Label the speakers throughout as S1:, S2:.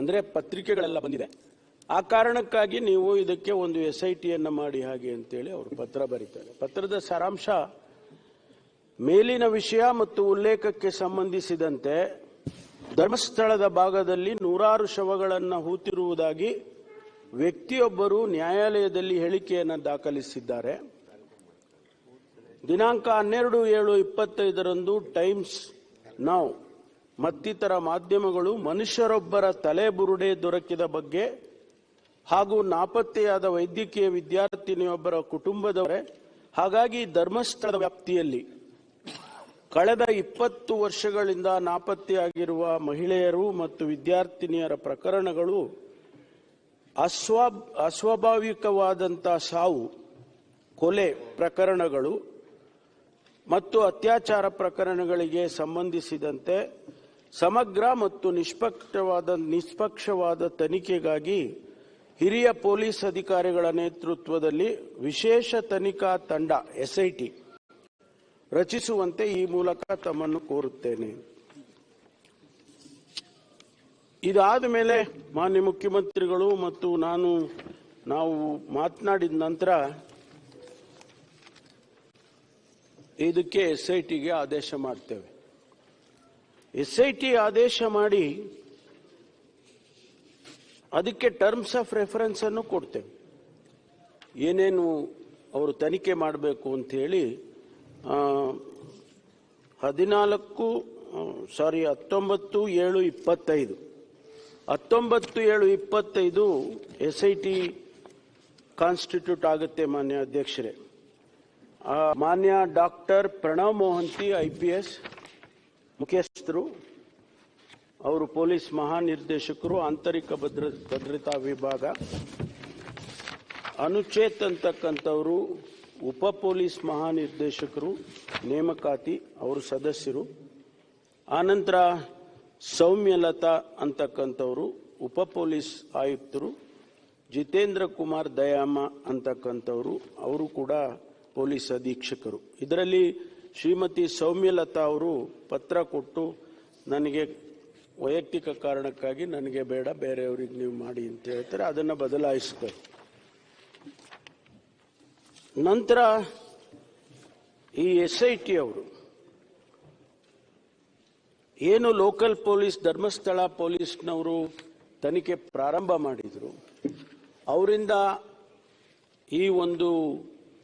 S1: ಅಂದರೆ ಪತ್ರಿಕೆಗಳೆಲ್ಲ ಬಂದಿದೆ. ಆ ಕಾರಣಕ್ಕಾಗಿ ನೀವು ಇದಕ್ಕೆ ಒಂದು ಎಸ್ ಐ ಟಿಯನ್ನು ಮಾಡಿ ಹಾಗೆ ಅಂತೇಳಿ ಅವರು ಪತ್ರ ಬರೀತಾರೆ. ಪತ್ರದ ಸಾರಾಂಶ, ಮೇಲಿನ ವಿಷಯ ಮತ್ತು ಉಲ್ಲೇಖಕ್ಕೆ ಸಂಬಂಧಿಸಿದಂತೆ ಧರ್ಮಸ್ಥಳದ ಭಾಗದಲ್ಲಿ ನೂರಾರು ಶವಗಳನ್ನು ಹೂತಿರುವುದಾಗಿ ವ್ಯಕ್ತಿಯೊಬ್ಬರು ನ್ಯಾಯಾಲಯದಲ್ಲಿ ಹೇಳಿಕೆಯನ್ನು ದಾಖಲಿಸಿದ್ದಾರೆ. ದಿನಾಂಕ ಹನ್ನೆರಡು ಏಳು ಇಪ್ಪತ್ತೈದರಂದು ಟೈಮ್ಸ್ ನೌ ಮತ್ತಿತರ ಮಾಧ್ಯಮಗಳು ಮನುಷ್ಯರೊಬ್ಬರ ತಲೆಬುರುಡೆ ದೊರಕಿದ ಬಗ್ಗೆ ಹಾಗೂ ನಾಪತ್ತೆಯಾದ ವೈದ್ಯಕೀಯ ವಿದ್ಯಾರ್ಥಿನಿಯೊಬ್ಬರ ಕುಟುಂಬದವರೇ, ಹಾಗಾಗಿ ಧರ್ಮಸ್ಥಳದ ವ್ಯಾಪ್ತಿಯಲ್ಲಿ ಕಳೆದ ಇಪ್ಪತ್ತು ವರ್ಷಗಳಿಂದ ನಾಪತ್ತೆಯಾಗಿರುವ ಮಹಿಳೆಯರು ಮತ್ತು ವಿದ್ಯಾರ್ಥಿನಿಯರ ಪ್ರಕರಣಗಳು ಅಸ್ವಾ ಅಸ್ವಾಭಾವಿಕವಾದಂಥ ಸಾವು, ಕೊಲೆ ಪ್ರಕರಣಗಳು ಮತ್ತು ಅತ್ಯಾಚಾರ ಪ್ರಕರಣಗಳಿಗೆ ಸಂಬಂಧಿಸಿದಂತೆ ಸಮಗ್ರ ಮತ್ತು ನಿಷ್ಪಕ್ಷವಾದ ನಿಷ್ಪಕ್ಷವಾದ ತನಿಖೆಗಾಗಿ ಹಿರಿಯ ಪೊಲೀಸ್ ಅಧಿಕಾರಿಗಳ ನೇತೃತ್ವದಲ್ಲಿ ವಿಶೇಷ ತನಿಖಾ ತಂಡ, ಎಸ್ಐಟಿ, ರಚಿಸುವಂತೆ ಈ ಮೂಲಕ ತಮ್ಮನ್ನು ಕೋರುತ್ತೇನೆ. ಇದಾದ ಮೇಲೆ ಮಾನ್ಯ ಮುಖ್ಯಮಂತ್ರಿಗಳು ಮತ್ತು ನಾನು, ನಾವು ಮಾತನಾಡಿದ ನಂತರ ಇದಕ್ಕೆ ಎಸ್ ಐ ಆದೇಶ ಮಾಡ್ತೇವೆ. ಎಸ್ ಐ ಟಿ ಆದೇಶ ಮಾಡಿ ಅದಕ್ಕೆ ಟರ್ಮ್ಸ್ ಆಫ್ ರೆಫರೆನ್ಸ್ ಅನ್ನು ಕೊಡ್ತೇವೆ. ಏನೇನು ಅವರು ತನಿಖೆ ಮಾಡಬೇಕು ಆ, ಹದಿನಾಲ್ಕು ಸಾರಿ ಹತ್ತೊಂಬತ್ತು ಏಳು ಇಪ್ಪತ್ತೈದು. ಹತ್ತೊಂಬತ್ತು ಏಳು ಇಪ್ಪತ್ತೈದು ಎಸ್ ಐ ಟಿ ಕಾನ್ಸ್ಟಿಟ್ಯೂಟ್ ಆಗುತ್ತೆ ಮಾನ್ಯ ಅಧ್ಯಕ್ಷರೇ. ಮಾನ್ಯ doctor Pranav Mohanty I P S. ಮುಖ್ಯಸ್ಥರು, ಅವರು ಪೊಲೀಸ್ ಮಹಾನಿರ್ದೇಶಕರು, ಆಂತರಿಕ ಭದ್ರ, ಭದ್ರತಾ ವಿಭಾಗ, ಅನುಚೇತ್ ಅಂತಕ್ಕಂಥವರು, ಉಪ ಪೊಲೀಸ್ ಮಹಾನಿರ್ದೇಶಕರು, ನೇಮಕಾತಿ, ಅವರು ಸದಸ್ಯರು. ಆನಂತರ ಸೌಮ್ಯಲತಾ ಅಂತಕ್ಕಂಥವರು, ಉಪ ಪೊಲೀಸ್ ಆಯುಕ್ತರು. ಜಿತೇಂದ್ರ ಕುಮಾರ್ ದಯಾಮ ಅಂತಕ್ಕಂಥವರು, ಅವರು ಕೂಡ ಪೊಲೀಸ್ ಅಧೀಕ್ಷಕರು. ಇದರಲ್ಲಿ ಶ್ರೀಮತಿ ಸೌಮ್ಯಲತಾ ಅವರು ಪತ್ರ ಕೊಟ್ಟು ನನಗೆ ವೈಯಕ್ತಿಕ ಕಾರಣಕ್ಕಾಗಿ ನನಗೆ ಬೇಡ, ಬೇರೆಯವ್ರಿಗೆ ನೀವು ಮಾಡಿ ಅಂತ ಹೇಳ್ತಾರೆ, ಅದನ್ನು ಬದಲಾಯಿಸ್ತಾರೆ. ನಂತರ ಈ ಎಸ್ ಐ ಟಿ ಅವರು, ಏನು ಲೋಕಲ್ ಪೊಲೀಸ್, ಧರ್ಮಸ್ಥಳ ಪೊಲೀಸ್ನವರು ತನಿಖೆ ಪ್ರಾರಂಭ ಮಾಡಿದರು, ಅವರಿಂದ ಈ ಒಂದು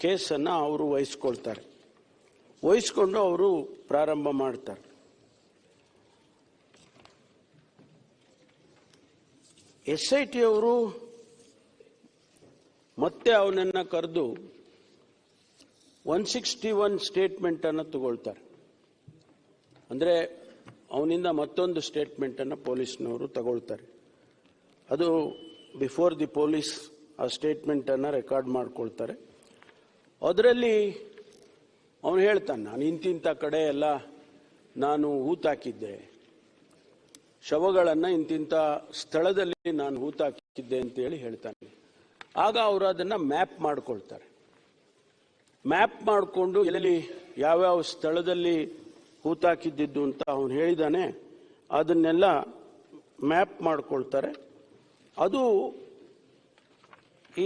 S1: ಕೇಸನ್ನು ಅವರು ವಹಿಸ್ಕೊಳ್ತಾರೆ. ವಹಿಸ್ಕೊಂಡು ಅವರು ಪ್ರಾರಂಭ ಮಾಡ್ತಾರೆ. ಎಸ್ ಐ ಟಿ ಅವರು ಮತ್ತೆ ಅವನನ್ನು ಕರೆದು ಒನ್ ಸಿಕ್ಸ್ಟಿ ಒನ್ ಸ್ಟೇಟ್ಮೆಂಟನ್ನು ತಗೊಳ್ತಾರೆ. ಅಂದರೆ ಅವನಿಂದ ಮತ್ತೊಂದು ಸ್ಟೇಟ್ಮೆಂಟನ್ನು ಪೊಲೀಸ್ನವರು ತಗೊಳ್ತಾರೆ. ಅದು ಬಿಫೋರ್ ದಿ ಪೊಲೀಸ್ ಆ ಸ್ಟೇಟ್ಮೆಂಟನ್ನು ರೆಕಾರ್ಡ್ ಮಾಡ್ಕೊಳ್ತಾರೆ. ಅದರಲ್ಲಿ ಅವನು ಹೇಳ್ತಾನೆ, ನಾನು ಇಂತಿಂಥ ಕಡೆ ಎಲ್ಲ ನಾನು ಹೂತಾಕಿದ್ದೆ ಶವಗಳನ್ನು ಇಂತಿಂಥ ಸ್ಥಳದಲ್ಲಿ ನಾನು ಹೂತಾಕಿದ್ದೆ ಅಂತೇಳಿ ಹೇಳ್ತಾನೆ. ಆಗ ಅವರು ಅದನ್ನು ಮ್ಯಾಪ್ ಮಾಡ್ಕೊಳ್ತಾರೆ. ಮ್ಯಾಪ್ ಮಾಡಿಕೊಂಡು ಎಲ್ಲಿ ಯಾವ್ಯಾವ ಸ್ಥಳದಲ್ಲಿ ಹೂತಾಕಿದ್ದಿದ್ದು ಅಂತ ಅವನು ಹೇಳಿದಾನೆ, ಅದನ್ನೆಲ್ಲ ಮ್ಯಾಪ್ ಮಾಡ್ಕೊಳ್ತಾರೆ. ಅದು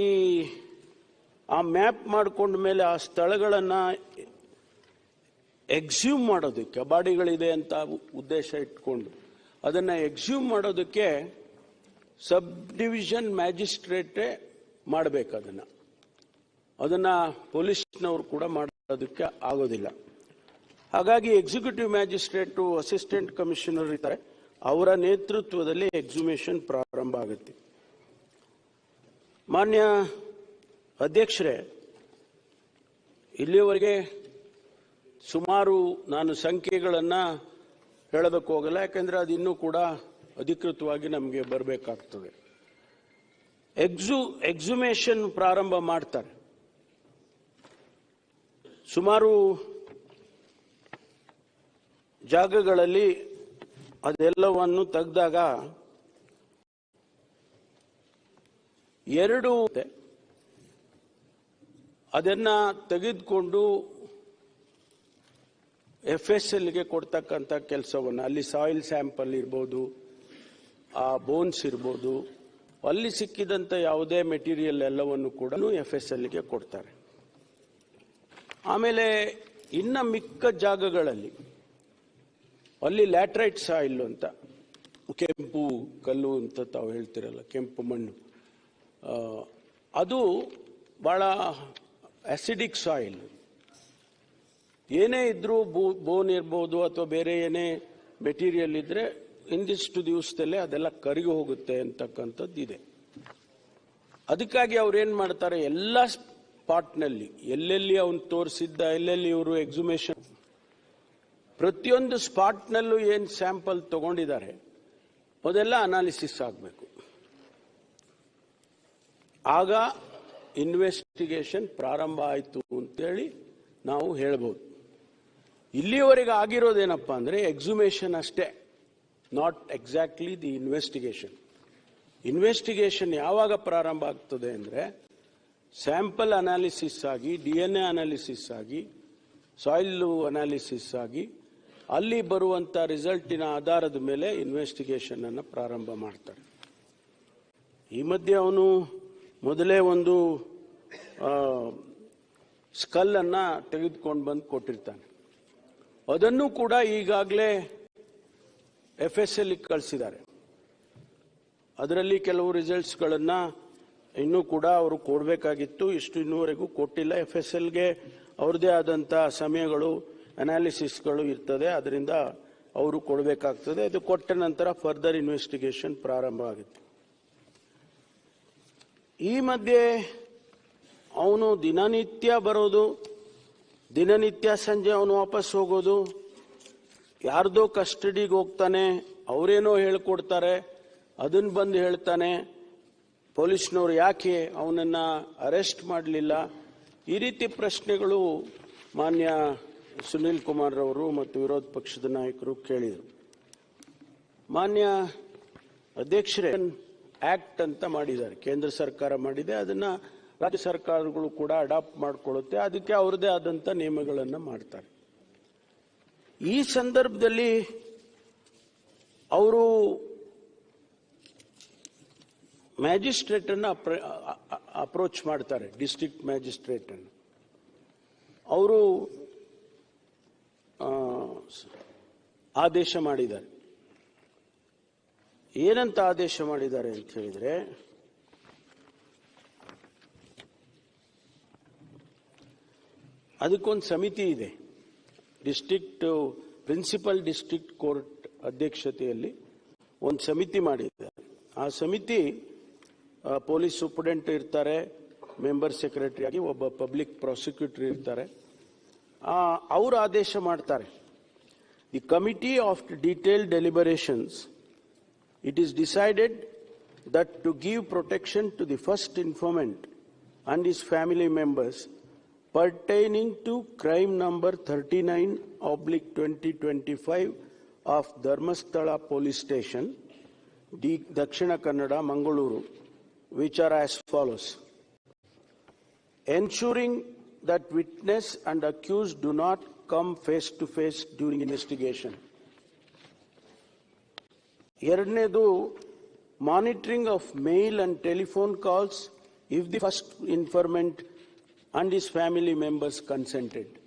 S1: ಈ ಆ ಮ್ಯಾಪ್ ಮಾಡಿಕೊಂಡ ಮೇಲೆ ಆ ಸ್ಥಳಗಳನ್ನು ಎಕ್ಸ್ಯೂಮ್ ಮಾಡೋದಕ್ಕೆ ಬಾಡಿಗಳಿದೆ ಅಂತ ಉದ್ದೇಶ ಇಟ್ಕೊಂಡು, ಅದನ್ನು ಎಕ್ಸ್ಯೂಮ್ ಮಾಡೋದಕ್ಕೆ ಸಬ್ ಡಿವಿಷನ್ ಮ್ಯಾಜಿಸ್ಟ್ರೇಟೇ ಮಾಡಬೇಕು ಅದನ್ನು. ಅದನ್ನು ಪೊಲೀಸ್ನವರು ಕೂಡ ಮಾಡೋದಕ್ಕೆ ಆಗೋದಿಲ್ಲ. ಹಾಗಾಗಿ ಎಕ್ಸಿಕ್ಯೂಟಿವ್ ಮ್ಯಾಜಿಸ್ಟ್ರೇಟು ಅಸಿಸ್ಟೆಂಟ್ ಕಮಿಷನರ್ ಇದ್ದಾರೆ ಅವರ ನೇತೃತ್ವದಲ್ಲಿ ಎಕ್ಸಿಮೇಷನ್ ಪ್ರಾರಂಭ ಆಗುತ್ತೆ. ಮಾನ್ಯ ಅಧ್ಯಕ್ಷರೇ, ಇಲ್ಲಿಯವರೆಗೆ ಸುಮಾರು ನಾನು ಸಂಖ್ಯೆಗಳನ್ನು ಹೇಳಬೇಕು ಹೋಗಲ್ಲ, ಯಾಕೆಂದರೆ ಅದು ಇನ್ನೂ ಕೂಡ ಅಧಿಕೃತವಾಗಿ ನಮಗೆ ಬರಬೇಕಾಗ್ತದೆ. ಎಕ್ಸು, ಎಕ್ಸುಮೇಷನ್ ಪ್ರಾರಂಭ ಮಾಡ್ತಾರೆ. ಸುಮಾರು ಜಾಗಗಳಲ್ಲಿ ಅದೆಲ್ಲವನ್ನು ತೆಗೆದಾಗ ಎರಡು, ಅದನ್ನು ತೆಗೆದುಕೊಂಡು ಎಫ್ ಎಸ್ ಎಲ್ಗೆ ಕೊಡ್ತಕ್ಕಂಥ ಕೆಲಸವನ್ನು, ಅಲ್ಲಿ ಸಾಯಿಲ್ ಸ್ಯಾಂಪಲ್ ಇರ್ಬೋದು, ಆ ಬೋನ್ಸ್ ಇರ್ಬೋದು, ಅಲ್ಲಿ ಸಿಕ್ಕಿದಂಥ ಯಾವುದೇ ಮೆಟೀರಿಯಲ್ ಎಲ್ಲವನ್ನು ಕೂಡ ಎಫ್ ಎಸ್ ಎಲ್ಗೆ ಕೊಡ್ತಾರೆ. ಆಮೇಲೆ ಇನ್ನ ಮಿಕ್ಕ ಜಾಗಗಳಲ್ಲಿ, ಅಲ್ಲಿ ಲ್ಯಾಟ್ರೈಟ್ ಸಾಯಿಲ್ ಅಂತ, ಕೆಂಪು ಕಲ್ಲು ಅಂತ ತಾವು ಹೇಳ್ತಿರಲ್ಲ, ಕೆಂಪು ಮಣ್ಣು ಅದು ಭಾಳ ಆ್ಯಸಿಡಿಕ್ ಸಾಯಿಲ್ ಏನೇ ಇದ್ರೂ ಬೋನ್ ಇರ್ಬೋದು ಅಥವಾ ಬೇರೆ ಏನೇ ಮೆಟೀರಿಯಲ್ ಇದ್ರೆ ಇಂದಿಷ್ಟು ದಿವಸದಲ್ಲೇ ಅದೆಲ್ಲ ಕರಗಿ ಹೋಗುತ್ತೆ ಅಂತಕ್ಕಂಥದ್ದು ಇದೆ. ಅದಕ್ಕಾಗಿ ಅವ್ರು ಏನ್ ಮಾಡ್ತಾರೆ, ಎಲ್ಲ ಸ್ಪಾಟ್ನಲ್ಲಿ ಎಲ್ಲೆಲ್ಲಿ ಅವನು ತೋರಿಸಿದ್ದ, ಎಲ್ಲೆಲ್ಲಿ ಇವರು ಎಕ್ಸುಮೇಷನ್ ಪ್ರತಿಯೊಂದು ಸ್ಪಾಟ್ನಲ್ಲೂ ಏನು ಸ್ಯಾಂಪಲ್ ತಗೊಂಡಿದ್ದಾರೆ, ಅದೆಲ್ಲ ಅನಾಲಿಸಿಸ್ ಆಗಬೇಕು. ಆಗ ಇನ್ವೆಸ್ಟಿಗೇಷನ್ ಪ್ರಾರಂಭ ಆಯಿತು ಅಂತೇಳಿ ನಾವು ಹೇಳ್ಬೋದು. ಇಲ್ಲಿಯವರೆಗೆ ಆಗಿರೋದೇನಪ್ಪ ಅಂದರೆ ಎಕ್ಸುಮೇಷನ್ ಅಷ್ಟೇ not exactly the investigation investigation ಯಾವಾಗ ಪ್ರಾರಂಭ ಆಗ್ತದೆ ಅಂದರೆ ಸ್ಯಾಂಪಲ್ ಅನಾಲಿಸಿಸ್ ಆಗಿ ಡಿ ಎನ್ ಎ ಅನಾಲಿಸಿಸ್ ಆಗಿ ಸಾಯಿಲ್ ಅನಾಲಿಸಿಸ್ ಆಗಿ, ಅಲ್ಲಿ ಬರುವಂಥ ರಿಸಲ್ಟಿನ ಆಧಾರದ ಮೇಲೆ ಇನ್ವೆಸ್ಟಿಗೇಷನನ್ನು ಪ್ರಾರಂಭ ಮಾಡ್ತಾರೆ. ಈ ಮಧ್ಯೆ ಅವನು ಮೊದಲೇ ಒಂದು ಸ್ಕಲ್ ಅನ್ನ ತೆಗೆದುಕೊಂಡು ಬಂದು ಕೊಟ್ಟಿರ್ತಾನೆ. ಅದನ್ನು ಕೂಡ ಈಗಾಗಲೇ ಎಫ್ ಎಸ್ ಎಲ್ ಕಳಿಸಿದ್ದಾರೆ. ಅದರಲ್ಲಿ ಕೆಲವು ರಿಸಲ್ಟ್ಸ್ಗಳನ್ನು ಇನ್ನೂ ಕೂಡ ಅವರು ಕೊಡಬೇಕಾಗಿತ್ತು. ಇಷ್ಟು ಇನ್ನೂವರೆಗೂ ಕೊಟ್ಟಿಲ್ಲ. ಎಫ್ ಎಸ್ ಎಲ್ಗೆ ಅವ್ರದ್ದೇ ಆದಂಥ ಸಮಯಗಳು ಅನಾಲಿಸಿಸ್ಗಳು ಇರ್ತದೆ. ಅದರಿಂದ ಅವರು ಕೊಡಬೇಕಾಗ್ತದೆ. ಅದು ಕೊಟ್ಟ ನಂತರ ಫರ್ದರ್ ಇನ್ವೆಸ್ಟಿಗೇಷನ್ ಪ್ರಾರಂಭ ಆಗುತ್ತೆ. ಈ ಮಧ್ಯೆ ಅವನು ದಿನನಿತ್ಯ ಬರೋದು ದಿನನಿತ್ಯ ಸಂಜೆ ಅವನು ವಾಪಸ್ ಹೋಗೋದು. ಯಾರ್ದೋ ಕಸ್ಟಡಿಗೆ ಹೋಗ್ತಾನೆ, ಅವರೇನೋ ಹೇಳ್ಕೊಡ್ತಾರೆ ಅದನ್ನ ಬಂದು ಹೇಳ್ತಾನೆ. ಪೊಲೀಸ್ನವ್ರು ಯಾಕೆ ಅವನನ್ನ ಅರೆಸ್ಟ್ ಮಾಡಲಿಲ್ಲ? ಈ ರೀತಿ ಪ್ರಶ್ನೆಗಳು ಮಾನ್ಯ ಸುನಿಲ್ ಕುಮಾರ್ ಅವರು ಮತ್ತು ವಿರೋಧ ಪಕ್ಷದ ನಾಯಕರು ಕೇಳಿದರು. ಮಾನ್ಯ ಅಧ್ಯಕ್ಷರೇ, ಆಕ್ಟ್ ಅಂತ ಮಾಡಿದ್ದಾರೆ. ಕೇಂದ್ರ ಸರ್ಕಾರ ಮಾಡಿದೆ, ಅದನ್ನ ರಾಜ್ಯ ಸರ್ಕಾರಗಳು ಕೂಡ ಅಡಾಪ್ಟ್ ಮಾಡಿಕೊಳ್ಳುತ್ತೆ. ಅದಕ್ಕೆ ಅವರದೇ ಆದಂತ ನಿಯಮಗಳನ್ನು ಮಾಡ್ತಾರೆ. ಈ ಸಂದರ್ಭದಲ್ಲಿ ಅವರು ಮ್ಯಾಜಿಸ್ಟ್ರೇಟ್ ಅನ್ನ ಅಪ್ರೋಚ್ ಮಾಡ್ತಾರೆ, ಡಿಸ್ಟ್ರಿಕ್ಟ್ ಮ್ಯಾಜಿಸ್ಟ್ರೇಟ್ ಅನ್ನು ಅವರು ಆದೇಶ ಮಾಡಿದ್ದಾರೆ. ಏನಂತ ಆದೇಶ ಮಾಡಿದ್ದಾರೆ ಅಂತ ಹೇಳಿದ್ರೆ ಅದಕ್ಕೊಂದು ಸಮಿತಿ ಇದೆ. ಡಿಸ್ಟ್ರಿಕ್ಟ್, ಪ್ರಿನ್ಸಿಪಲ್ ಡಿಸ್ಟ್ರಿಕ್ಟ್ ಕೋರ್ಟ್ ಅಧ್ಯಕ್ಷತೆಯಲ್ಲಿ ಒಂದು ಸಮಿತಿ ಮಾಡಿದ್ದಾರೆ ಆ ಸಮಿತಿ ಪೊಲೀಸ್ ಸೂಪರಿಂಟೆಂಟ್ ಇರ್ತಾರೆ, ಮೆಂಬರ್ ಸೆಕ್ರೆಟರಿ ಆಗಿ ಒಬ್ಬ ಪಬ್ಲಿಕ್ ಪ್ರಾಸಿಕ್ಯೂಟರ್ ಇರ್ತಾರೆ. ಅವರು ಆದೇಶ ಮಾಡ್ತಾರೆ. The committee of detail deliberations it is decided that to give protection to the first informant and is family members pertaining to crime number 39 oblique 2025 of Dharmasthala Police Station, D. Dakshina Kannada, Mangaluru, which are as follows. Ensuring that witness and accused do not come face to face during investigation. ಎರಡನೇದು monitoring of mail and telephone calls if the first informant and his family members consented.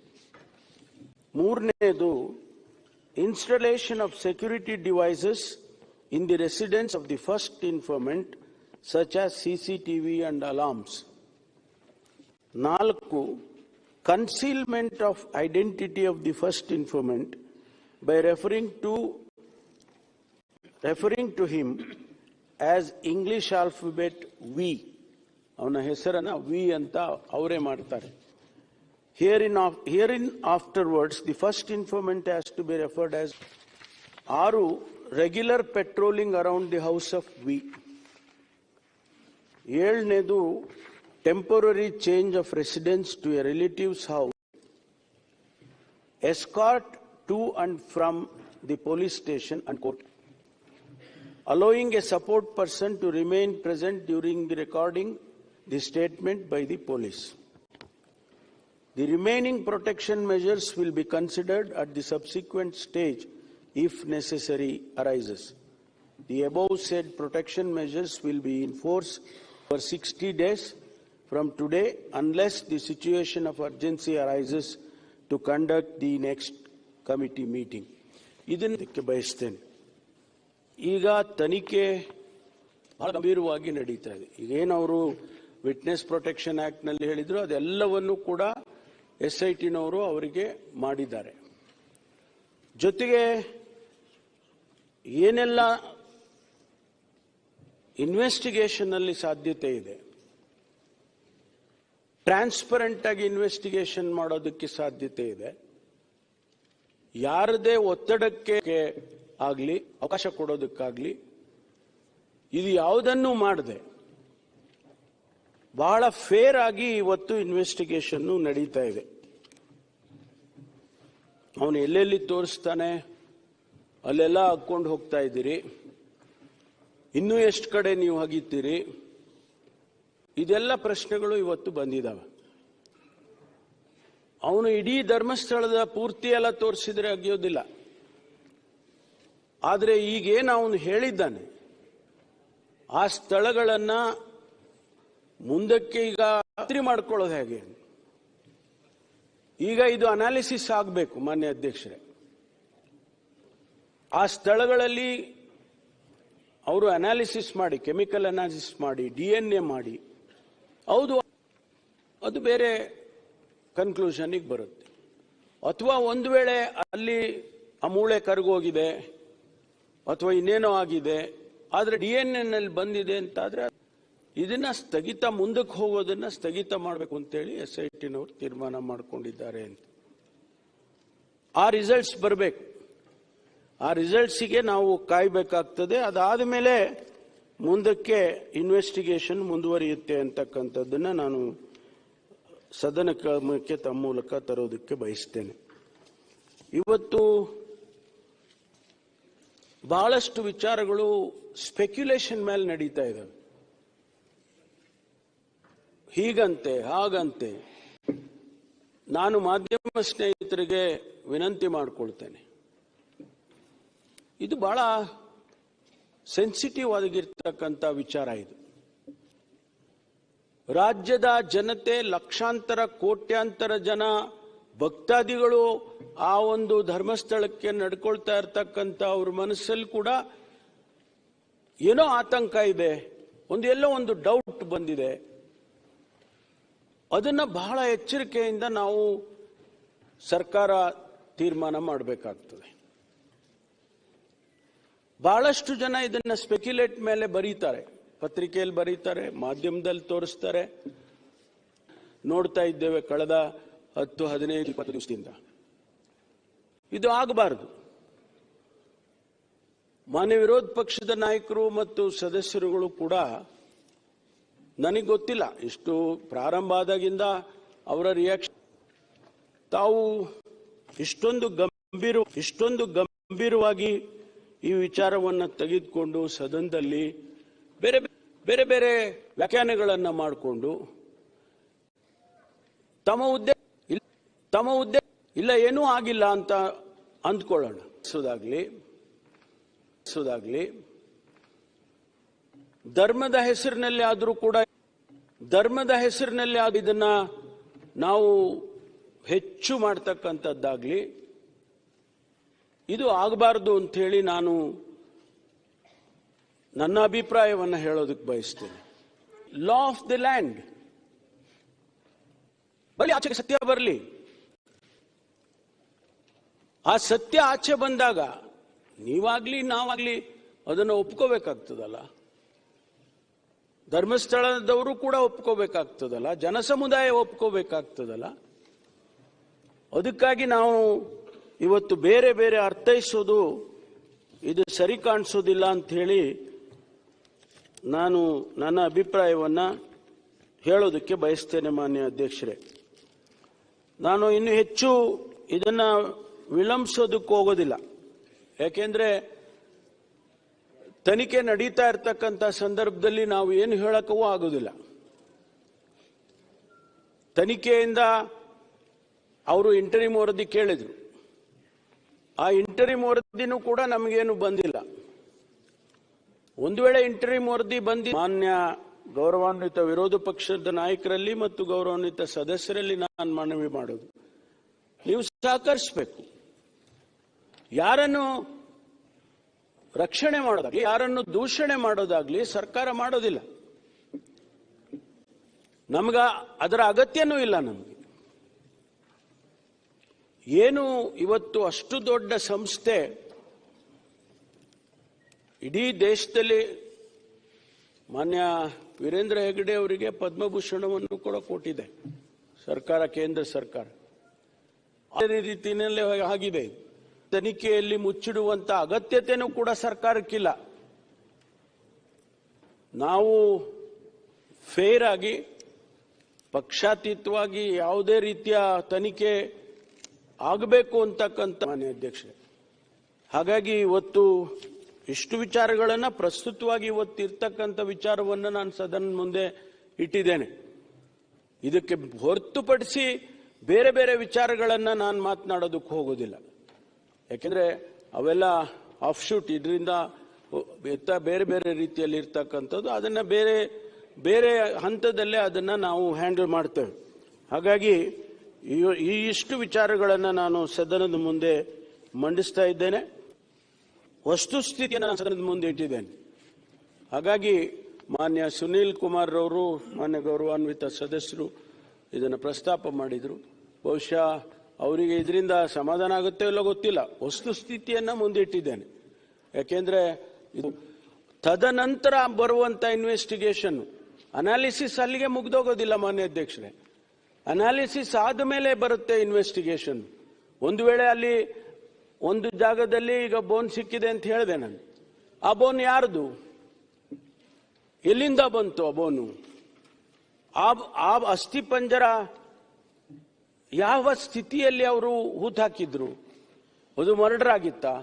S1: Murnedu, installation of security devices in the residence of the first informant, such as CCTV and alarms. Nalku, concealment of identity of the first informant by referring to referring to him as English alphabet V ಅವನ ಹೆಸರನ್ನ V ಅಂತ ಅವರೇ ಮಾಡ್ತಾರೆ hearing hearing afterwards the first informant has to be referred as ಆರು regular patrolling around the house of V ಏಳನೇದು temporary change of residence to a relative's house escort to and from the police station and court, allowing a support person to remain present during the recording the statement by the police. The remaining protection measures will be considered at the subsequent stage if necessary arises. The above said protection measures will be in force for 60 days from today unless the situation of urgency arises to conduct the next committee meeting. ಇದನ್ನಕ್ಕೆ ಬಯಸ್ತೇನೆ ಈಗ ತನಿಖೆ ಬಹಳ ಗಂಭೀರವಾಗಿ ನಡೀತಾ ಇದೆ ಈಗೇನವರು witness protection ಆಕ್ಟ್ನಲ್ಲಿ ಹೇಳಿದ್ರು, ಅದೆಲ್ಲವನ್ನು ಕೂಡ ಎಸ್ ಐ ಟಿನವರು ಅವರಿಗೆ ಮಾಡಿದ್ದಾರೆ. ಜೊತೆಗೆ ಏನೆಲ್ಲ ಇನ್ವೆಸ್ಟಿಗೇಷನ್ನಲ್ಲಿ ಸಾಧ್ಯತೆ ಇದೆ ಟ್ರಾನ್ಸ್ಪರೆಂಟ್ ಆಗಿ ಇನ್ವೆಸ್ಟಿಗೇಷನ್ ಮಾಡೋದಕ್ಕೆ ಸಾಧ್ಯತೆ ಇದೆ, ಯಾರದೇ ಒತ್ತಡಕ್ಕೆ ಆಗಲಿ, ಅವಕಾಶ ಕೊಡೋದಕ್ಕಾಗಲಿ, ಇದು ಯಾವುದನ್ನು ಮಾಡದೆ. ಬಹಳ ಫೇರ್ ಆಗಿ ಇವತ್ತು ಇನ್ವೆಸ್ಟಿಗೇಷನ್ ನಡೀತಾ ಇದೆ. ಅವನು ಎಲ್ಲೆಲ್ಲಿ ತೋರಿಸ್ತಾನೆ, ಅಲ್ಲೆಲ್ಲ ಹಾಕ್ಕೊಂಡು ಹೋಗ್ತಾ ಇದ್ದೀರಿ. ಇನ್ನೂ ಎಷ್ಟು ಕಡೆ ನೀವು ಹಗಿತೀರಿ? ಇದೆಲ್ಲ ಪ್ರಶ್ನೆಗಳು ಇವತ್ತು ಬಂದಿದ್ದಾವೆ ಅವನು ಇಡೀ ಧರ್ಮಸ್ಥಳದ ಪೂರ್ತಿ ಎಲ್ಲ ತೋರಿಸಿದ್ರೆ ಅಗಿಯೋದಿಲ್ಲ ಆದರೆ ಈಗೇನು ಅವನು ಹೇಳಿದ್ದಾನೆ, ಆ ಸ್ಥಳಗಳನ್ನ ಮುಂದಕ್ಕೆ ಈಗ ಖಾತ್ರಿ ಮಾಡ್ಕೊಳ್ಳೋದು ಹೇಗೆ? ಈಗ ಇದು ಅನಾಲಿಸಿಸ್ ಆಗಬೇಕು, ಮಾನ್ಯ ಅಧ್ಯಕ್ಷರೇ. ಆ ಸ್ಥಳಗಳಲ್ಲಿ ಅವರು ಅನಾಲಿಸಿಸ್ ಮಾಡಿ ಕೆಮಿಕಲ್ ಅನಾಲಿಸಿಸ್ ಮಾಡಿ ಡಿ ಎನ್ ಎ ಮಾಡಿ, ಹೌದು, ಅದು ಬೇರೆ ಕನ್ಕ್ಲೂಷನಿಗೆ ಬರುತ್ತೆ. ಅಥವಾ ಒಂದು ವೇಳೆ ಅಲ್ಲಿ ಆ ಮೂಳೆ ಕರಗೋಗಿದೆ, ಅಥವಾ ಇನ್ನೇನೋ ಆಗಿದೆ, ಆದರೆ ಡಿ ಎನ್ ಎನಲ್ಲಿ ಬಂದಿದೆ ಅಂತಾದ್ರೆ ಇದನ್ನ ಸ್ಥಗಿತ ಮುಂದಕ್ಕೆ ಹೋಗೋದನ್ನ ಸ್ಥಗಿತ ಮಾಡಬೇಕು ಅಂತೇಳಿ ಎಸ್ ಐ ಟಿನವರು ತೀರ್ಮಾನ ಮಾಡಿಕೊಂಡಿದ್ದಾರೆ ಅಂತ. ಆ ರಿಸಲ್ಟ್ಸ್ ಬರಬೇಕು. ಆ ರಿಸಲ್ಟ್ಸಿಗೆ ನಾವು ಕಾಯಬೇಕಾಗ್ತದೆ. ಅದಾದ ಮೇಲೆ ಮುಂದಕ್ಕೆ ಇನ್ವೆಸ್ಟಿಗೇಷನ್ ಮುಂದುವರಿಯುತ್ತೆ ಅಂತಕ್ಕಂಥದ್ದನ್ನು ನಾನು ಸದನ ಕ್ರಮಕ್ಕೆ ತಮ್ಮ ಮೂಲಕ ತರೋದಕ್ಕೆ ಬಯಸ್ತೇನೆ. ಇವತ್ತು ಬಹಳಷ್ಟು ವಿಚಾರಗಳು ಸ್ಪೆಕ್ಯುಲೇಷನ್ ಮೇಲೆ ನಡೀತಾ ಇದ್ದಾವೆ. ಹೀಗಂತೆ, ಹಾಗಂತೆ. ನಾನು ಮಾಧ್ಯಮ ಸ್ನೇಹಿತರಿಗೆ ವಿನಂತಿ ಮಾಡಿಕೊಳ್ತೇನೆ. ಇದು ಬಹಳ ಸೆನ್ಸಿಟಿವ್ ಆಗಿರ್ತಕ್ಕಂಥ ವಿಚಾರ ಇದು. ರಾಜ್ಯದ ಜನತೆ, ಲಕ್ಷಾಂತರ, ಕೋಟ್ಯಾಂತರ ಜನ ಭಕ್ತಾದಿಗಳು ಆ ಒಂದು ಧರ್ಮಸ್ಥಳಕ್ಕೆ ನಡ್ಕೊಳ್ತಾ ಇರ್ತಕ್ಕಂಥ ಅವ್ರ ಮನಸ್ಸಲ್ಲಿ ಕೂಡ ಏನೋ ಆತಂಕ ಇದೆ. ಒಂದು ಎಲ್ಲೋ ಒಂದು ಡೌಟ್ ಬಂದಿದೆ. ಅದನ್ನ ಬಹಳ ಎಚ್ಚರಿಕೆಯಿಂದ ನಾವು ಸರ್ಕಾರ ತೀರ್ಮಾನ ಮಾಡಬೇಕಾಗ್ತದೆ. ಬಹಳಷ್ಟು ಜನ ಇದನ್ನ ಸ್ಪೆಕ್ಯುಲೇಟ್ ಮೇಲೆ ಬರೀತಾರೆ. ಪತ್ರಿಕೆಯಲ್ಲಿ ಬರೀತಾರೆ, ಮಾಧ್ಯಮದಲ್ಲಿ ತೋರಿಸ್ತಾರೆ. ನೋಡ್ತಾ ಇದ್ದೇವೆ ಕಳೆದ ಹತ್ತು, ಹದಿನೈದು, ಇಪ್ಪತ್ತು ದಿವಸದಿಂದ. ಇದು ಆಗಬಾರದು. ಮಾನ್ಯ ವಿರೋಧ ಪಕ್ಷದ ನಾಯಕರು ಮತ್ತು ಸದಸ್ಯರುಗಳು ಕೂಡ ನನಗೆ ಗೊತ್ತಿಲ್ಲ. ಇಷ್ಟು ಪ್ರಾರಂಭ ಆದಾಗಿಂದ ಅವರ ರಿಯಾಕ್ಷನ್ ತಾವು ಇಷ್ಟೊಂದು ಗಂಭೀರ, ಇಷ್ಟೊಂದು ಗಂಭೀರವಾಗಿ ಈ ವಿಚಾರವನ್ನು ತೆಗೆದುಕೊಂಡು ಸದನದಲ್ಲಿ ಬೇರೆ ಬೇರೆ ಬೇರೆ ವ್ಯಾಖ್ಯಾನಗಳನ್ನು ಮಾಡಿಕೊಂಡು ತಮ್ಮ ಉದ್ದೇಶ ತಮ್ಮ ಉದ್ದೇಶ ಇಲ್ಲ, ಏನೂ ಆಗಿಲ್ಲ ಅಂತ ಅಂದ್ಕೊಳ್ಳೋಣ. ಸುದಾಗ್ಲಿ ಸುದಾಗ್ಲಿ. ಧರ್ಮದ ಹೆಸರಿನಲ್ಲಿ ಆದರೂ ಕೂಡ ಧರ್ಮದ ಹೆಸರಿನಲ್ಲಿ ಆದ ಇದನ್ನ ನಾವು ಹೆಚ್ಚು ಮಾಡ್ತಕ್ಕಂಥದ್ದಾಗ್ಲಿ ಇದು ಆಗಬಾರ್ದು ಅಂತ ಹೇಳಿ ನಾನು ನನ್ನ ಅಭಿಪ್ರಾಯವನ್ನು ಹೇಳೋದಕ್ಕೆ ಬಯಸ್ತೇನೆ. ಲಾ ಆಫ್ ದಿ ಲ್ಯಾಂಡ್ ಬಲಿ ಆಚೆಗೆ ಸತ್ಯ ಬರಲಿ. ಆ ಸತ್ಯ ಆಚೆ ಬಂದಾಗ ನೀವಾಗ್ಲಿ ನಾವಾಗ್ಲಿ ಅದನ್ನು ಒಪ್ಕೋಬೇಕಾಗ್ತದಲ್ಲ. ಧರ್ಮಸ್ಥಳದವರು ಕೂಡ ಒಪ್ಕೋಬೇಕಾಗ್ತದಲ್ಲ, ಜನಸಮುದಾಯ ಒಪ್ಕೋಬೇಕಾಗ್ತದಲ್ಲ. ಅದಕ್ಕಾಗಿ ನಾವು ಇವತ್ತು ಬೇರೆ ಬೇರೆ ಅರ್ಥೈಸೋದು, ಇದು ಸರಿ ಕಾಣಿಸೋದಿಲ್ಲ ಅಂತ ಹೇಳಿ ನಾನು ನನ್ನ ಅಭಿಪ್ರಾಯವನ್ನು ಹೇಳೋದಕ್ಕೆ ಬಯಸ್ತೇನೆ ಮಾನ್ಯ ಅಧ್ಯಕ್ಷರೇ. ನಾನು ಇನ್ನು ಹೆಚ್ಚು ಇದನ್ನು ವಿಳಂಬಿಸೋದಕ್ಕೆ ಹೋಗೋದಿಲ್ಲ. ಯಾಕೆಂದ್ರೆ ತನಿಖೆ ನಡೀತಾ ಇರ್ತಕ್ಕಂಥ ಸಂದರ್ಭದಲ್ಲಿ ನಾವು ಏನು ಹೇಳಕ್ಕೂ ಆಗೋದಿಲ್ಲ. ತನಿಖೆಯಿಂದ ಅವರು ಇಂಟರಿಮ್ ವರದಿ ಕೇಳಿದರು. ಆ ಇಂಟರಿಮ್ ವರದಿನೂ ಕೂಡ ನಮಗೇನು ಬಂದಿಲ್ಲ. ಒಂದು ವೇಳೆ ಇಂಟರಿಮ್ ವರದಿ ಬಂದಿ ಮಾನ್ಯ ಗೌರವಾನ್ವಿತ ವಿರೋಧ ಪಕ್ಷದ ನಾಯಕರಲ್ಲಿ ಮತ್ತು ಗೌರವಾನ್ವಿತ ಸದಸ್ಯರಲ್ಲಿ ನಾನು ಮನವಿ ಮಾಡೋದು. ನೀವು ಸಹಕರಿಸಬೇಕು. ಯಾರನ್ನು ರಕ್ಷಣೆ ಮಾಡೋದಾಗ್ಲಿ, ಯಾರನ್ನು ದೂಷಣೆ ಮಾಡೋದಾಗ್ಲಿ ಸರ್ಕಾರ ಮಾಡೋದಿಲ್ಲ. ನಮ್ಗ ಅದರ ಅಗತ್ಯನೂ ಇಲ್ಲ ನಮಗೆ. ಏನು ಇವತ್ತು ಅಷ್ಟು ದೊಡ್ಡ ಸಂಸ್ಥೆ ಇಡೀ ದೇಶದಲ್ಲಿ ಮಾನ್ಯ ವೀರೇಂದ್ರ ಹೆಗಡೆ ಅವರಿಗೆ ಪದ್ಮಭೂಷಣವನ್ನು ಕೂಡ ಕೊಟ್ಟಿದೆ. ಸರ್ಕಾರ, ಕೇಂದ್ರ ಸರ್ಕಾರ. ಅದೇ ರೀತಿಯಲ್ಲಿ ಆಗಿದೆ. ತನಿಖೆಯಲ್ಲಿ ಮುಚ್ಚಿಡುವಂತ ಅಗತ್ಯತೆನೂ ಕೂಡ ಸರ್ಕಾರಕ್ಕಿಲ್ಲ. ನಾವು ಫೇರ್ ಆಗಿ, ಪಕ್ಷಾತೀತವಾಗಿ ಯಾವುದೇ ರೀತಿಯ ತನಿಖೆ ಆಗಬೇಕು ಅಂತಕ್ಕಂಥ ಮಾನ್ಯ ಅಧ್ಯಕ್ಷರೇ. ಹಾಗಾಗಿ ಇವತ್ತು ಇಷ್ಟು ವಿಚಾರಗಳನ್ನು ಪ್ರಸ್ತುತವಾಗಿ ಇವತ್ತು ಇರ್ತಕ್ಕಂಥ ವಿಚಾರವನ್ನು ನಾನು ಸದನ ಮುಂದೆ ಇಟ್ಟಿದ್ದೇನೆ. ಇದಕ್ಕೆ ಹೊರತುಪಡಿಸಿ ಬೇರೆ ಬೇರೆ ವಿಚಾರಗಳನ್ನು ನಾನು ಮಾತನಾಡೋದಕ್ಕೆ ಹೋಗೋದಿಲ್ಲ. ಯಾಕೆಂದ್ರೆ ಅವೆಲ್ಲ ಆಫ್ ಶೂಟ್ ಇದರಿಂದ ಎತ್ತ ಬೇರೆ ಬೇರೆ ರೀತಿಯಲ್ಲಿ ಇರ್ತಕ್ಕಂಥದ್ದು, ಅದನ್ನ ಬೇರೆ ಬೇರೆ ಹಂತದಲ್ಲೇ ಅದನ್ನ ನಾವು ಹ್ಯಾಂಡಲ್ ಮಾಡ್ತೇವೆ. ಹಾಗಾಗಿ ಈ- ಇಷ್ಟು ವಿಚಾರಗಳನ್ನು ನಾನು ಸದನದ ಮುಂದೆ ಮಂಡಿಸ್ತಾ ಇದ್ದೇನೆ. ವಸ್ತುಸ್ಥಿತಿಯನ್ನು ನಾನು ಸದನದ ಮುಂದೆ ಇಟ್ಟಿದ್ದೇನೆ. ಹಾಗಾಗಿ ಮಾನ್ಯ ಸುನೀಲ್ ಕುಮಾರ್ ರವರು, ಮಾನ್ಯ ಗೌರವಾನ್ವಿತ ಸದಸ್ಯರು ಇದನ್ನು ಪ್ರಸ್ತಾಪ ಮಾಡಿದರು. ಬಹುಶಃ ಅವರಿಗೆ ಇದರಿಂದ ಸಮಾಧಾನ ಆಗುತ್ತೋ ಇಲ್ಲ ಗೊತ್ತಿಲ್ಲ. ವಸ್ತುಸ್ಥಿತಿಯನ್ನ ಮುಂದಿಟ್ಟಿದ್ದೇನೆ. ಯಾಕೆಂದ್ರೆ ಇದು ತದನಂತರ ಬರುವಂತ ಇನ್ವೆಸ್ಟಿಗೇಷನ್ ಅನಾಲಿಸಿಸ್ ಅಲ್ಲಿಗೆ ಮುಗ್ದೋಗೋದಿಲ್ಲ ಮಾನ್ಯ ಅಧ್ಯಕ್ಷರೇ. ಅನಾಲಿಸಿಸ್ ಆದಮೇಲೆ ಬರುತ್ತೆ ಇನ್ವೆಸ್ಟಿಗೇಷನ್ ಒಂದು ವೇಳೆ ಅಲ್ಲಿ ಒಂದು ಜಾಗದಲ್ಲಿ ಈಗ ಬೋನ್ ಸಿಕ್ಕಿದೆ ಅಂತ ಹೇಳಿದೆ ನಾನು. ಆ ಬೋನ್ ಯಾರ್ದು? ಎಲ್ಲಿಂದ ಬಂತು ಆ ಬೋನು ಆ ಆ ಅಸ್ಥಿ ಪಂಜರ ಯಾವ ಸ್ಥಿತಿಯಲ್ಲಿ ಅವರು ಹೂತ್ ಹಾಕಿದ್ರು? ಅದು ಮರ್ಡರ್ ಆಗಿತ್ತಾ